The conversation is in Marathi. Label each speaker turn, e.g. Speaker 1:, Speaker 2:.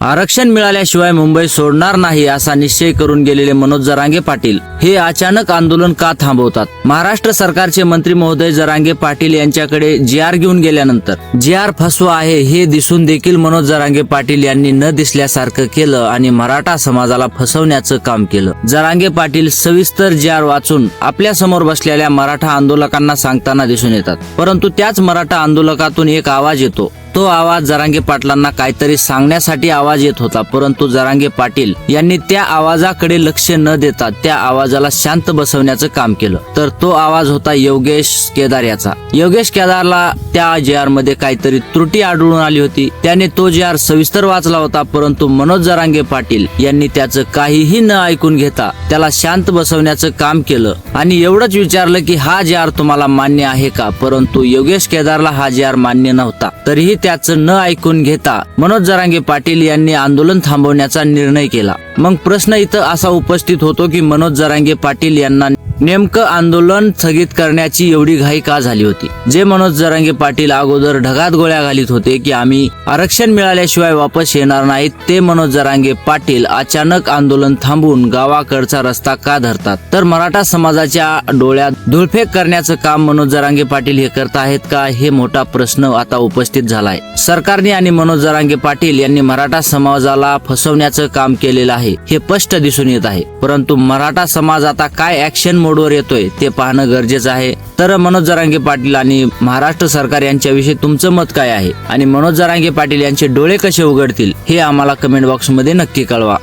Speaker 1: आरक्षण मिळाल्याशिवाय मुंबई सोडणार नाही असा निश्चय करून गेलेले मनोज जरांगे पाटील हे अचानक आंदोलन का थांबवतात? महाराष्ट्र सरकारचे मंत्री महोदय जरांगे पाटील यांच्याकडे जी आर घेऊन गेल्यानंतर जी आर फसवा आहे हे दिसून देखील मनोज जरांगे पाटील यांनी न दिसल्यासारखं केलं आणि मराठा समाजाला फसवण्याचं काम केलं. जरांगे पाटील सविस्तर जी आर वाचून आपल्यासमोर बसलेल्या मराठा आंदोलकांना सांगताना दिसून येतात. परंतु त्याच मराठा आंदोलकातून एक आवाज येतो. तो आवाज जरांगे पाटलांना काहीतरी सांगण्यासाठी आवाज येत होता परंतु जरांगे पाटील यांनी त्या आवाजाकडे लक्ष न देता त्या आवाजाला शांत बसवण्याचं काम केलं. तर तो आवाज होता योगेश केदार याचा. योगेश केदारला त्या जे आरमध्ये काहीतरी त्रुटी आढळून आली होती. त्याने तो जे आर सविस्तर वाचला होता परंतु मनोज जरांगे पाटील यांनी त्याचं काहीही न ऐकून घेता त्याला शांत बसवण्याचं काम केलं. आणि एवढंच विचारलं की हा जे आर तुम्हाला मान्य आहे का? परंतु योगेश केदारला हा जे आर मान्य नव्हता. तरीही त्याचं न ऐकून घेता मनोज जरांगे पाटील यांनी आंदोलन थांबवण्याचा निर्णय केला. मग प्रश्न इथं असा उपस्थित होतो की मनोज जरांगे पाटील यांना नेमकं आंदोलन स्थगित करण्याची एवढी घाई का झाली होती? जे मनोज जरांगे पाटील अगोदर ढगात गोळ्या घालीत होते की आम्ही आरक्षण मिळाल्याशिवाय वापस येणार नाहीत ते मनोज जरांगे पाटील अचानक आंदोलन थांबवून गावाकडचा रस्ता का धरतात? तर मराठा समाजाच्या डोळ्यात धुळफेक करण्याचं काम मनोज जरांगे पाटील हे करत आहेत का? हे मोठा प्रश्न आता उपस्थित झालाय. सरकारने आणि मनोज जरांगे पाटील यांनी मराठा समाजाला फसवण्याचं काम केलेलं आहे हे स्पष्ट दिसून येत आहे. परंतु मराठा समाज आता काय ऍक्शन मोडवर येतोय ते पाहणं गरजेचं आहे. तर मनोज जरांगे पाटील आणि महाराष्ट्र सरकार यांच्याविषयी तुमचं मत काय आहे? आणि मनोज जरांगे पाटील यांचे डोळे कसे उघडतील? हे आम्हाला कमेंट बॉक्समध्ये नक्की कळवा.